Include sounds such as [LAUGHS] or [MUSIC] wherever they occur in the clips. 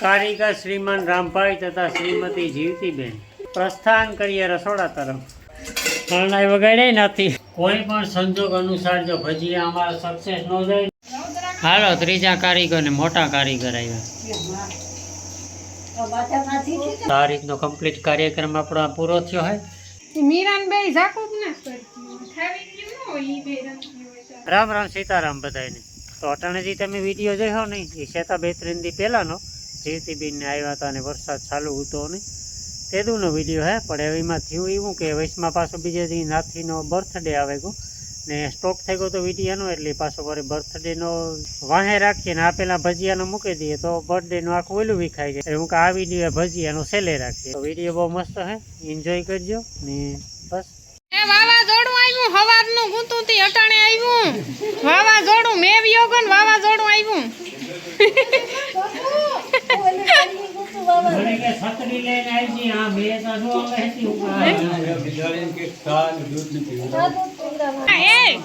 કારીગર શ્રીમાન રામભાઈ તથા શ્રીમતી જીવતીબેન. પ્રસ્થાન કરીએ રસોડા તરફ. શરણાઈ વગાડે નથી. કોઈ પણ સંજોગ અનુસાર જો ભજીયા અમારા સક્સેસ ન જાય હાલો ત્રીજા કારીગર ને મોટા કારીગર આવ્યા. આ રીતનો કમ્પ્લીટ કાર્યક્રમ આપણો પૂરો થયો હોય મીરાન બે ઝાકું ના રામ રામ સીતારામ બધાને તો અટાણેજી તમે વીડિયો જોયો નહીં? એ શેતા બે ત્રણ દી પહેલાંનો. જીવતીબેનને આવ્યા હતા અને વરસાદ ચાલુ હતો ને તેદુનો વીડિયો હે, પણ એમાં થયું એવું કે વૈશમાં પાછો બીજે દી નાથીનો બર્થડે આવે ગયો ને સ્ટોક થઈ ગયો તો વિડીયાનો, એટલે પાછો વળી બર્થડેનો વાહે રાખીએ ને આ પેલા ભજીયાનો મૂકી દઈએ તો બર્થડેનું આખું ઓલું વિખાઈ જાય. હું કે આ વીડિયો ભજીયાનો સેલે રાખીએ. તો વીડિયો બહુ મસ્ત હે એન્જોય કરજો ને બસ. વાવાઝોડું આવ્યું. [LAUGHS]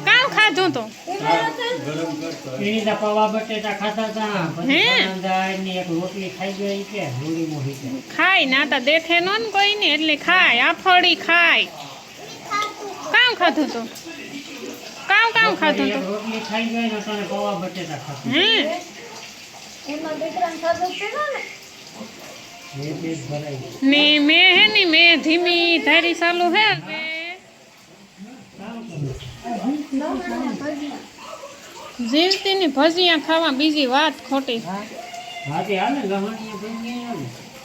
કામ ખાધું તો. પવા બટેટા ખાતા હતા એક રોટલી ખાઈ ગઈ કે ખાય ના તો દેખે નો ને કોઈ ને એટલે ખાય. આફળી ખાય. કામ ખાધું તું? કામ કામ ખાધું તું? રોટલી ખાઈ ગઈ ને તને પવા બટેટા ખાધું. હે? એ પેટ ભરાઈ ગયું. ને મેં હે ને મેં ધીમી ધારી ચાલુ હે હવે. જીવતી ની ભજીયા ખાવા બીજી વાત ખોટી.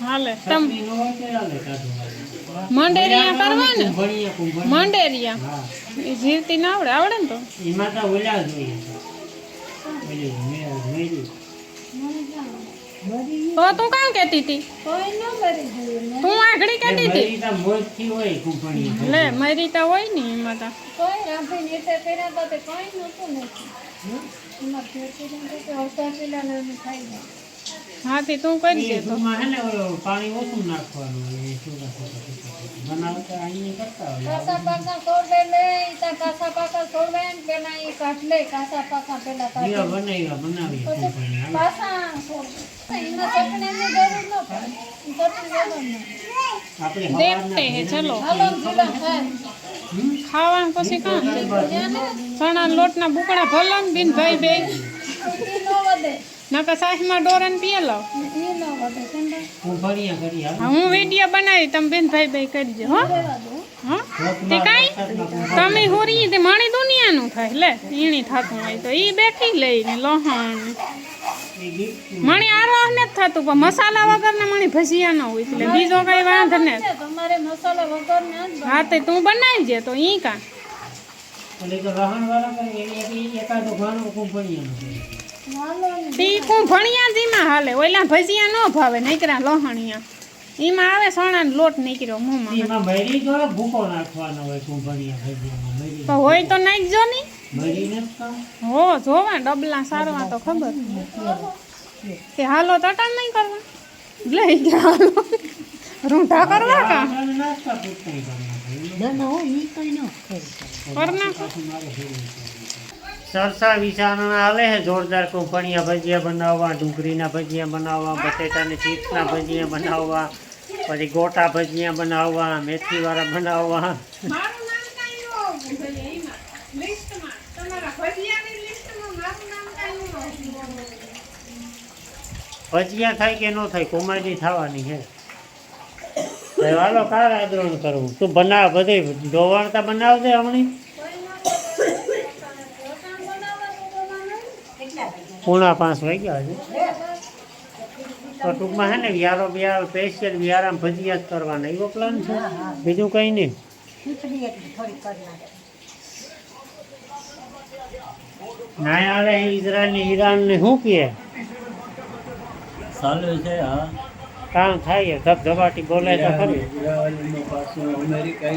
હાલે તમ. મંડેરિયા કરવા ને? મંડેરિયા. એ જીવતી ના આવડે આવડે ને તો. એમાં તો ઓલા જોઈએ. મે-. તો તું કામ કેતી હતી? તું આગળી કેતી હતી? મેરી તો મોજથી હોય કુંભળિયા. લે મરી તો હોય ને. એમાં તો હા તે તું કરી દે તો. માં હેને પાણી ઓછું નાખવાનું એ ચૂલા બનાવતા અહીં કરતા હોય. કાસા પાકા છોડવે લે તા કાસા પાકા છોડવે ને પેલા ઈ કાટ લે કાસા પાકા પેલા કાટ લે. બનાવ્યા બનાવી કાસા છોડવે એના ચટણી ની જરૂર ન પડે. દેખતે હે ચલો. ખાવા પછી કાં ચણા લોટના બુકડા ભલા ને બિન ભાઈ બે. નકર સાહીમાં ડોરન પીએ લો કુંભળિયા કરી હું વીડિયો બનાવી તમે બેન ભાઈ ભાઈ કરજો હો. હા? તે કાંઈ? તમે હોરી તે માણી દુનિયાનું થાય લે. ઈણી થતું હોય તો ઈ બેઠી લઈને લોહણ. મણી આરો ને જ થતું પણ મસાલા વગરના મણી ભજીયા ન હોય એટલે બીજો કઈ વાંધો ને તમારે મસાલા વગર હા તે તું બનાવજે તો ઈ કા એટલે તો લહણવાળા કરે એની એક- એકાદો ઘણો કુંભળિયાનો કરે. તી કું ભણિયા જીમાં હાલે. ઓલા ભજીયા ન ભાવે નીકળ્યા લોહણિયા. ઈમાં આવે સોણા લોટ નીકળ્યો મોમાં. એમાં ભરી જોડે ભૂકો નાખવાનો હોય કુંભળિયા ભજીયામાં? તો હોય. તો નાખજો ની. ભરીને હો જોવા ડબલા સારવા તો ખબર. કે હાલો તટાણ નહીં કરવા? લઈ ગયા હાલો. રૂંઢા કરવા કા? ના ના હો ઈ કઈ ન કર નાખો. સરસા વિચારણા હાલે છે જોરદાર કુંભળિયા ભજીયા બનાવવા ડુંગળીના ભજીયા બનાવવા બટેટાની ચીપ્સના ભજીયા બનાવવા પછી ગોટા ભજીયા બનાવવા મેથીવાળા બનાવવા. ભજીયા થાય કે ન થાય કોમેડી થવાની છે. હાલો કાર આદરણ કરવું તું બનાવ બધે ડોવાણતા બનાવજે હમણી પૂણા પાંચ વાગ્યા છે. તો ટૂંકમાં હે ને વ્યારો વ્યારો સ્પેશિયલ વ્યારામ ભજીયા જ કરવાના. એવો પ્લાન છે? બીજું કંઈ નહીં? ના હાલે ઇઝરાયલ ને ઈરાન ને શું કહે? ચાલુ છે હા. કામ થાય ધબધબાટી બોલે તો ખરી. અમેરિકા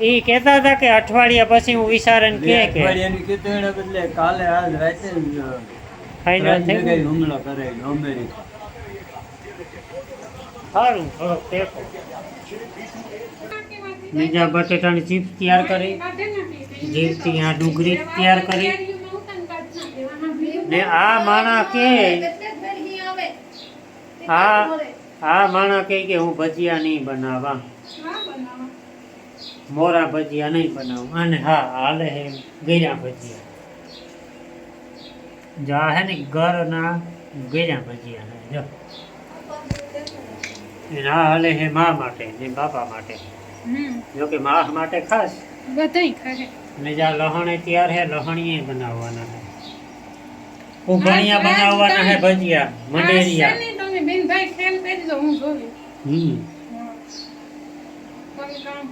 એ કહેતા હતા કે અઠવાડિયા પછી હું વિચારણ કે કે? અઠવાડિયાની કીધું એના બદલે કાલે આજ રાતે ફાઇનલ થઈ ગઈ? ગયું હુમલો કરે અમેરિકા. સારું થોડોક ટેકો બીજા બટેટાની ચીપ તૈયાર કરી. જીવતી આ ડુંગળી તૈયાર કરી. ને આ માણા કે આ આ માણસ કહે કે હું ભજીયા નહીં બનાવવા મોરા ભજીયા નહીં બનાવું. અને હા હાલે હે ગૈરા ભજીયા. જો હે ને ઘરના ગૈરા ભજીયા હે જો. ના હાલે હે મા માટે ને બાપા માટે. જો કે મા માટે ખાસ. બધાય ખાય. ને જા લહણે તૈયાર હે લહણીએ બનાવવાના હે. ઉભણિયા બનાવવાના હે ભજીયા મંડેરિયા. બેન ભાઈ ખેલ કરજો હું જોઈ હમ. કામ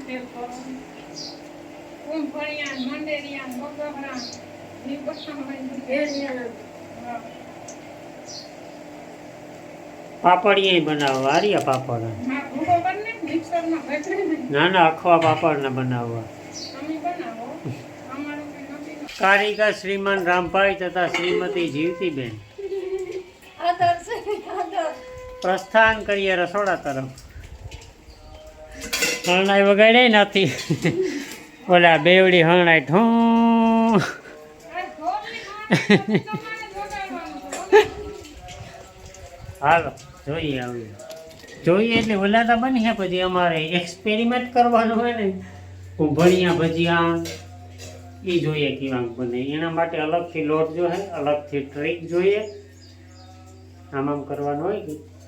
કુંભળિયા મંડેરિયા બધા. પાપડીએ બનાવવા આર્યા પાપડ. ના ના અખવા પાપડના બનાવવા. કારીગર શ્રીમાન રામભાઈ તથા શ્રીમતી જીવતીબેન. પ્રસ્થાન કરીએ રસોડા તરફ. હરણાઈ વગાડે નથી. ઓલા બેવડી હરણાઈ ઠું. હાલો, જોઈએ આવીએ જોઈએ એટલે ઓલા તો બની છે પછી અમારે એક્સપેરિમેન્ટ કરવાનું હોય ને ઉભણિયા ભજીયા એ જોઈએ કેવા બને. એના માટે અલગથી લોટ જોઈએ, અલગથી ટ્રીક જોઈએ. આમ આમ કરવાનું હોય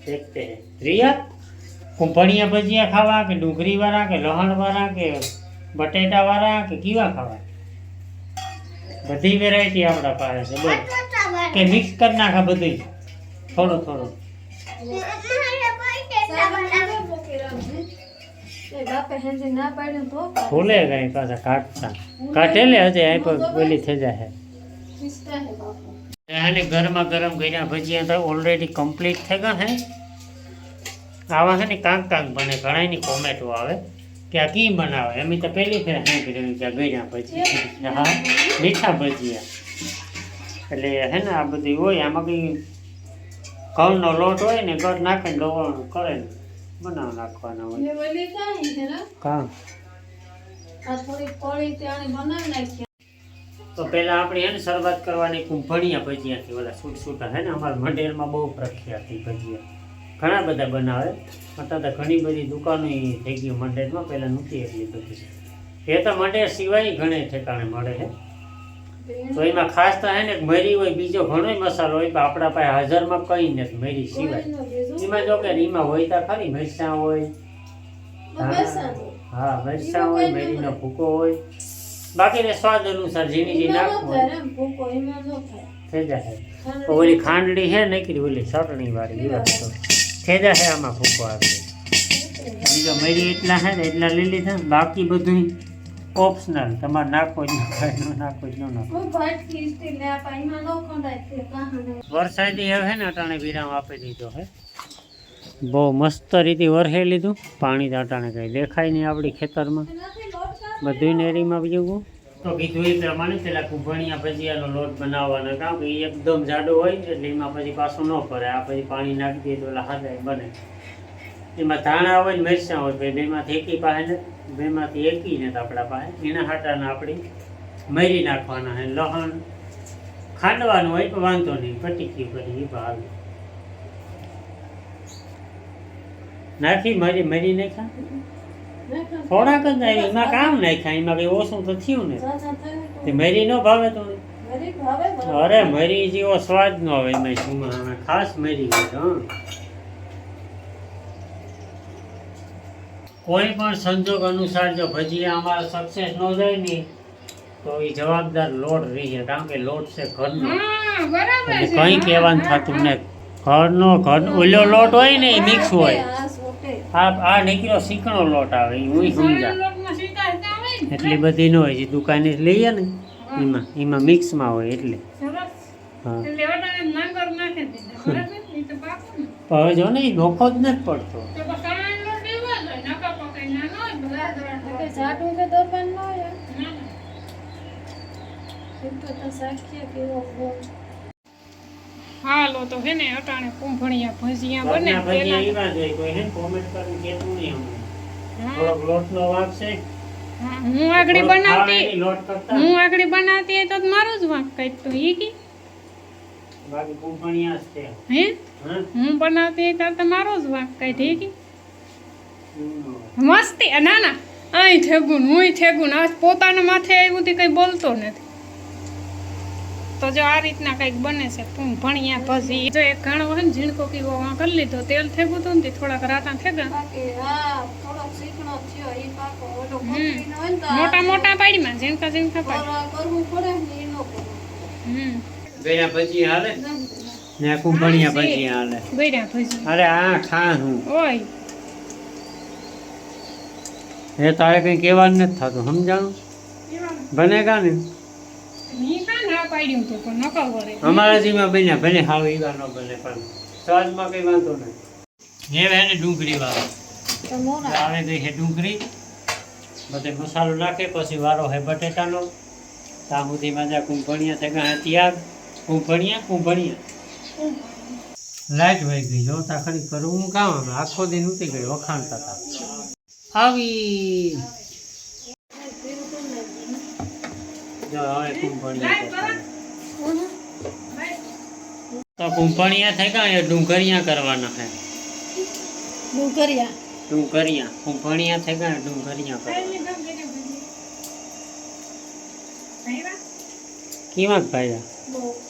કે હે રિયા કુંભણિયા ભજીયા ખાવા કે ડુંગળી વાળા કે લહણ વાળા કે બટેટા વાળા કે કેવા ખાવા? બધી વેરાયટી આપણા પાસે છે બોલ. કે મિક્સ કરી નાખા બધું થોડું થોડું. બાપે હેન્ડી ના પાડ્યું તો ફૂલે કઈ પાછા કાઢતા. કાઢેલે હજે અહીં પર ઓલી થઈ જાય ખિસ્તા હે બાપુ. અને ગરમા ગરમ કર્યા ભજીયા તો ઓલરેડી કમ્પ્લીટ થઈ ગયા હે. આવા છે ને કાંક કાંક બને ઘણાની કોમેન્ટો આવે કે આ કી બનાવે? એમ તો પહેલી ફેર હા કર્યું કે ગળ્યા ભજીયા. હા મીઠા ભજીયા. એટલે હે ને આ બધી હોય આમાં કંઈ ઘઉંનો લોટ હોય ને ઘર નાખીને લવણ કરે ને બનાવી નાખવાના હોય. કાં? નાખી. તો પહેલાં આપણે એને શરૂઆત કરવાની કુંભણિયા ભજીયાથી ઓલા છૂટ છૂટા હે ને અમારા મંડેરમાં બહુ પ્રખ્યાત ભજીયા. ઘણા બધા બનાવે. અત્યારે તો ઘણી બધી દુકાનો થઈ ગઈ મંડેરમાં પહેલાં નહોતી એટલી બધી એ તો મંડેર સિવાય ઘણે ઠેકાણે મળે છે. તો એમાં ખાસ તો હે ને મરી હોય બીજો ઘણોય મસાલો હોય પણ આપણા પાસે હાજરમાં કંઈ નથી મરી સિવાય. એમાં જો કે એમાં હોય તો ખરી મરચાં હોય. હા મરચાં હોય મરીનો ભૂકો હોય. બાકી ને સ્વાદ અનુસાર ઝીણી ઝીણી નાખવું હોય. થઈ જાય. તો ઓલી ખાંડડી છે નીકળી ઓલી ચટણી વાળી એ વસ્તુ થઈ છે આમાં ફૂકો આવે. બીજો મરી એટલા છે ને એટલા લઈ લીધા. બાકી બધું ઓપ્શનલ તમારે નાખો જ ન નાખો જ ન નાખો વરસાદી હવે ને અટાણે વિરામ આપી દીધો હે. બહુ મસ્ત રીતે વરહે લીધું. પાણી તો અટાણે કંઈ દેખાય નહીં આપણી ખેતરમાં. બધું નેરીમાં ગયું તો કીધું એ પ્રમાણે પેલા કુંભણિયા ભજીયાનો લોટ બનાવવાનો. કારણ કે એ એકદમ જાડો હોય ને એટલે એમાં પછી પાછું ન ફરે. આ પછી પાણી નાખી દઈએ તો ઓલા હાથે બને. એમાં ધાણા હોય ને મિરચાં હોય ભાઈ બેમાંથી એકી પાસે ને બેમાંથી એકી ને આપણા પાસે એના હાટાને આપણે મરી નાખવાના છે લહણ ખાંડવાનું હોય પણ વાંધો નહીં. પટીકી કરી એ ભાવ. નાખી મરી મરી નાખ્યા? થોડાક જ નાખ્યા. એમાં કામ નાખ્યા. એમાં કઈ ઓછું તો થયું ને. તે મરી ન ભાવે તો. અરે મરી જેવો સ્વાદ ન આવે એમાં. શું ખાસ મરી હોય તો કોઈ પણ સંજોગ અનુસાર જો ભજીયા અમારો સક્સેસ ન જાય ને તો એ જવાબદાર લોટ રહી કારણ કે લોટ છે ઘરનો. હા કંઈ કહેવાનું થતું ને. ઘરનો ઘર ઓલો લોટ હોય ને એ મિક્સ હોય. આ આ નીકળ્યો શીકણો લોટ આવે એ હું સમજા. એટલી બધી ન હોય જે દુકાને લઈએ ને એમાં એમાં મિક્સમાં હોય એટલે. સરસ. હા. હવે જો ને એ નોખો જ નથી પડતો. તો હાલો તો હે ને અટાણે કુંભણિયા ભજીયા બને ભજીયા એવા જ કોઈ હે કોમેન્ટ કરીને કહેતું નહીં અમને. થોડોક લોટનો વાંક છે. હું આગળી બનાવતી હું આગળી બનાવતી તો મારું જ વાંક કાઢતો ઈ કી. બાકી કુંભણિયા છે. હે? હું? બનાવતી કરતા મારો જ વાંક કઈ ઠીક મસ્તી ના ના. અહીં થેગું હું થેગું આ પોતાના માથે આવ્યું તે કઈ બોલતો નથી. તો જો આ રીતના કંઈક બને છે પૂં ભણ્યા પછી. જો એક ઘણો હોય ને ઝીણકો કીવો વાં કરી લીધો તેલ થેગું હતું ને તે થોડાક રાતા થેગા. મોટા મોટા પાડીમાં ઝીણકા ઝીણકા પાડી. કર- કરવું પડે ને એ ન કરવું હમ. ગળ્યા ભજી હાલે? ને કુંભણિયા ભજી હાલે? ગળ્યા ભજી અરે આ ખા હું. ઓય. એ તારે કઈ કહેવાનું નથી થતું સમજાણું? બનેગા ને? અમારા જીમાં બન્યા ભલે હાવ ઈવા ન બને પણ સ્વાદમાં કઈ વાંધો નહીં. જે એને ડુંગળી વાળો. આવે ગઈ છે ડુંગળી બધે મસાલો નાખે પછી વારો હે બટેટાનો. ત્યાં સુધી માજા કુંભણિયા હે ત્યાર કુંભણિયા કુંભણિયા. લાઈટ વહી ગઈ જોતા ખરી કરું હું કામ આખો દિન ઉતી ગઈ વખાણતા હતા. આવી તો કુંભણિયા થઈ ગયા ડુંગરિયા કરવાના છે. ડુંગરિયા? ડુંગરિયા. કુંભણિયા થઈ ગયા ડુંગરિયા કરવાના. કેવા ભાઈ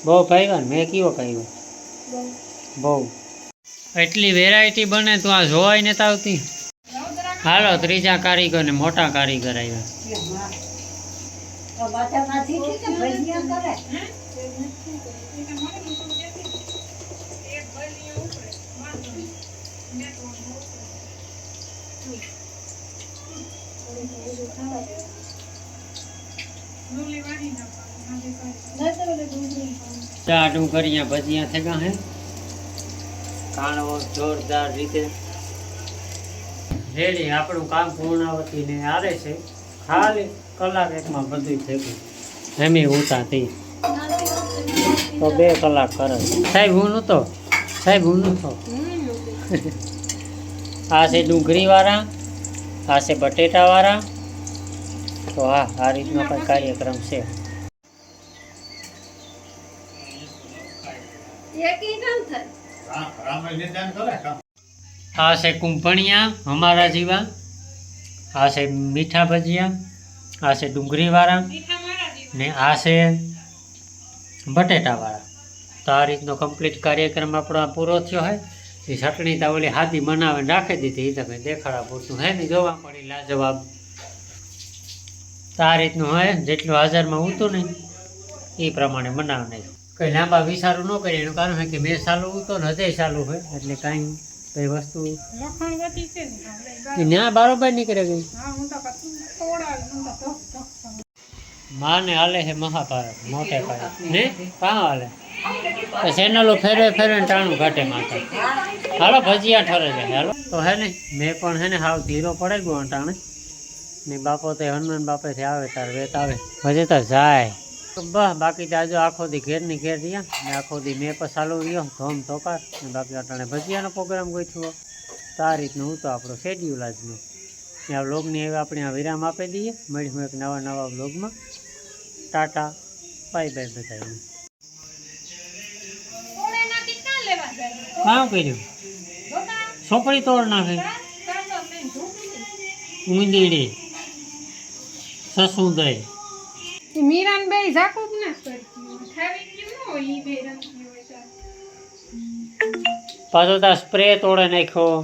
બહુ ભાઈવા મેં કીવો કહ્યું. બહુ. એટલી વેરાયટી બને તો આ જોવાય નથી આવતી. હાલો ત્રીજા કારીગર ને મોટા કારીગર આવ્યા. ચા ડુંગરિયા ભજીયા થઈ ગયા હે. કાણવો જોરદાર રીતે. રેડી, આપણું કામ પૂર્ણાવતી ને આવે છે. ખાલી કલાક એકમાં બધું ગયું એમી થઈ. તો બે કલાક કરે. સાહેબ, હું નહોતો. સાહેબ, હું નહોતો. આ છે ડુંગળી વાળા આ છે બટેટા વાળા તો હા, આ રીતનો કંઈક કાર્યક્રમ છે. આ છે કુંભણિયા, અમારા જેવા. આ છે મીઠા ભજીયા, આ છે ડુંગળીવાળા ને આ છે બટેટાવાળા. તો આ રીતનો કમ્પ્લીટ કાર્યક્રમ આપણો પૂરો થયો હોય એ ચટણી તો હાથી બનાવીને રાખી દીધી તમે દેખાડા પૂરતું હે ને જોવા પડી લાજવાબ તો આ રીતનું હોય જેટલું હાજરમાં ઉતું ને એ પ્રમાણે બનાવી નાખ્યું કંઈ લાંબા વિચારું ન કરીએ એનું કારણ હોય કે મેં ચાલુ ઉતો ને હજે ચાલુ હોય એટલે કાંઈ કઈ વસ્તુ? ને બારોબાર નીકળે ગઈ તો તો માને હાલે છે મહાભારત મોટે પાયે ને? કાં હાલે? તો ચેનલો ફેરવે ફેરવે ને ટાણું ઘાટે માથે. હાલો ભજીયા ઠરે છે હાલો. તો હે ને મેં પણ હે ને હાવ ધીરો પડે ગયો ટાણે ને બાપો તે હનુમાન બાપેથી આવે તાર વેત આવે. ભજે તો જાય. બસ બાકી તો આજે આખો દી ઘેરની ઘેર રહ્યા ને આખો દી મેં ચાલુ રહ્યો ધોમ ધોકાર. ને બાકી અટાણે ભજીયાનો પ્રોગ્રામ ગોઠવો તો આ રીતનું હું તો આપણો શેડ્યુલ આજનો. ને આ વ્લોગની હવે આપણે આ વિરામ આપી દઈએ. મળીશું એક નવા નવા વ્લોગમાં ટાટા. બાય બાય બધાને કામ કર્યું? સોપડી તોડ નાખે. ઊંધીડી સસુંદય ઈ મીરાન બે ઝાકુબ ના કરતી. ખાવી કેમ ન હોય બે રમતી પાછો તા સ્પ્રે તોડે નાખ્યો